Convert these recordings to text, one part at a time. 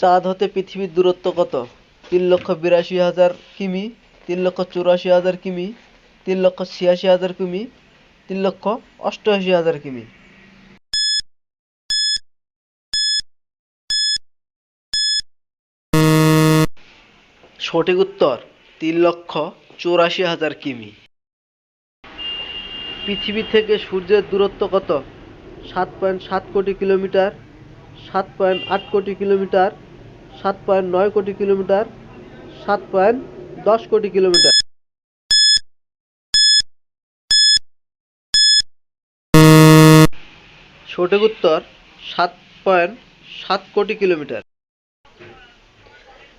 চাঁদ হতে পৃথিবীর দূরত্ব কত? তিন লক্ষ বিরাশি হাজার কিমি, তিন লক্ষ চুরাশি হাজার কিমি, তিন লক্ষ ছিয়াশি হাজার কিমি, তিন লক্ষ অষ্টআশি হাজার কিমি। সঠিক উত্তর, তিন লক্ষ চৌরাশি হাজার কিমি। পৃথিবী থেকে সূর্যের দূরত্ব কত? সাত পয়েন্ট সাত কোটি কিলোমিটার সাত পয়েন্ট আট কোটি কিলোমিটার, সাত পয়েন্ট নয় কোটি কিলোমিটার, সাত পয়েন্ট দশ কোটি কিলোমিটার। সঠিক উত্তর, সাত পয়েন্ট সাত কোটি কিলোমিটার।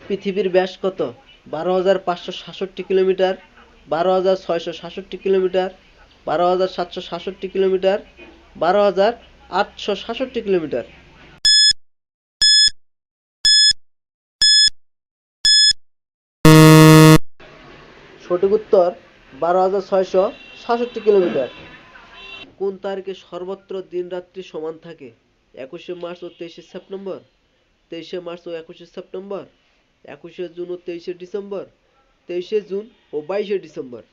পৃথিবীর ব্যাস কত? বারো হাজার পাঁচশো সাতষট্টি কিলোমিটার, বারো হাজার ছয়শো সাতষট্টি কিলোমিটার, বারো হাজার সাতশো সাতষট্টি কিলোমিটার, বারো হাজার আটশো সাতষট্টি কিলোমিটার। সঠিক উত্তর বারো হাজার ছয়শো সাতষট্টি কিলোমিটার। কোন তারিখে সর্বত্র দিনরাত্রি সমান থাকে? একুশে মার্চ ও তেইশে সেপ্টেম্বর। তেইশে মার্চ ও একুশে সেপ্টেম্বর। একুশে জুন ও তেইশে ডিসেম্বর। তেইশে জুন ও বাইশে ডিসেম্বর।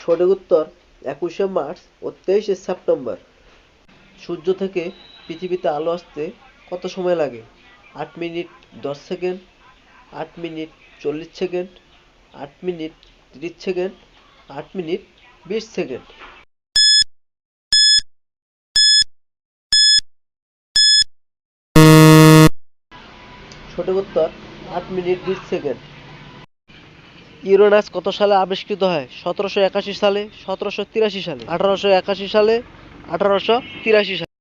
সঠিক উত্তর একুশে মার্চ ও তেইশে সেপ্টেম্বর। সূর্য থেকে পৃথিবীতে আলো আসতে কত সময় লাগে? আট মিনিট দশ সেকেন্ড, আট মিনিট চল্লিশ সেকেন্ড, আট মিনিট তিরিশ সেকেন্ড, আট মিনিট বিশ সেকেন্ড। সঠিক উত্তর, আট মিনিট বিশ সেকেন্ড। ইউরেনাস কত সালে আবিষ্কৃত হয়? সতেরোশো একাশি সালে, সতেরোশো তিরাশি সালে, আঠারোশো একাশি সালে, আঠারোশো তিরাশি সালে।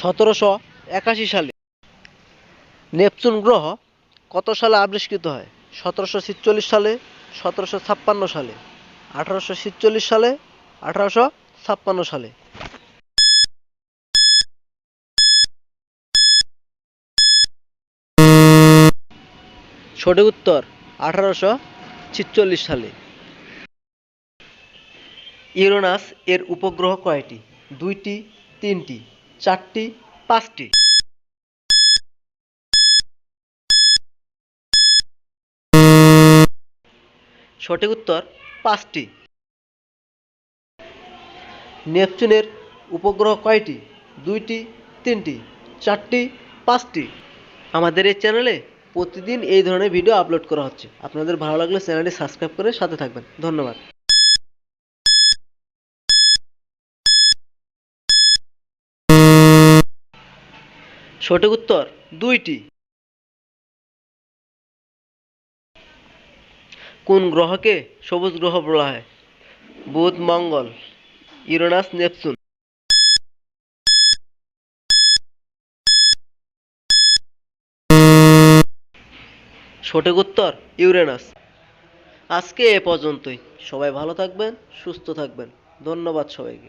সতেরোশো একাশি সালে। নেপচুন গ্রহ কত সালে আবিষ্কৃত হয়? সতেরোশো ছিচল্লিশ সালে, সতেরোশো ছাপ্পান্ন সালে, আঠারোশো ছিচল্লিশ সালে, আঠারোশো ছাপ্পান্ন সালে। সঠিক উত্তর, আঠারোশো ছিচল্লিশ সালে। ইউরোনাস এর উপগ্রহ কয়টি? দুইটি, তিনটি। চারটি, পাঁচটি। সঠিক উত্তর, পাঁচটি। নেপচুনের উপগ্রহ কয়টি? দুইটি, তিনটি, চারটি, পাঁচটি। আমাদের এই চ্যানেলে প্রতিদিন এই ধরনের ভিডিও আপলোড করা হচ্ছে। আপনাদের ভালো লাগলে চ্যানেলটি সাবস্ক্রাইব করে সাথে থাকবেন। ধন্যবাদ। সঠিক উত্তর দুইটি। কোন গ্রহকে সবুজ গ্রহ বলা হয়? বুধ, মঙ্গল, ইউরেনাস, নেপচুন। সঠিক উত্তর ইউরেনাস। আজকে এ পর্যন্তই। সবাই ভালো থাকবেন, সুস্থ থাকবেন। ধন্যবাদ সবাইকে।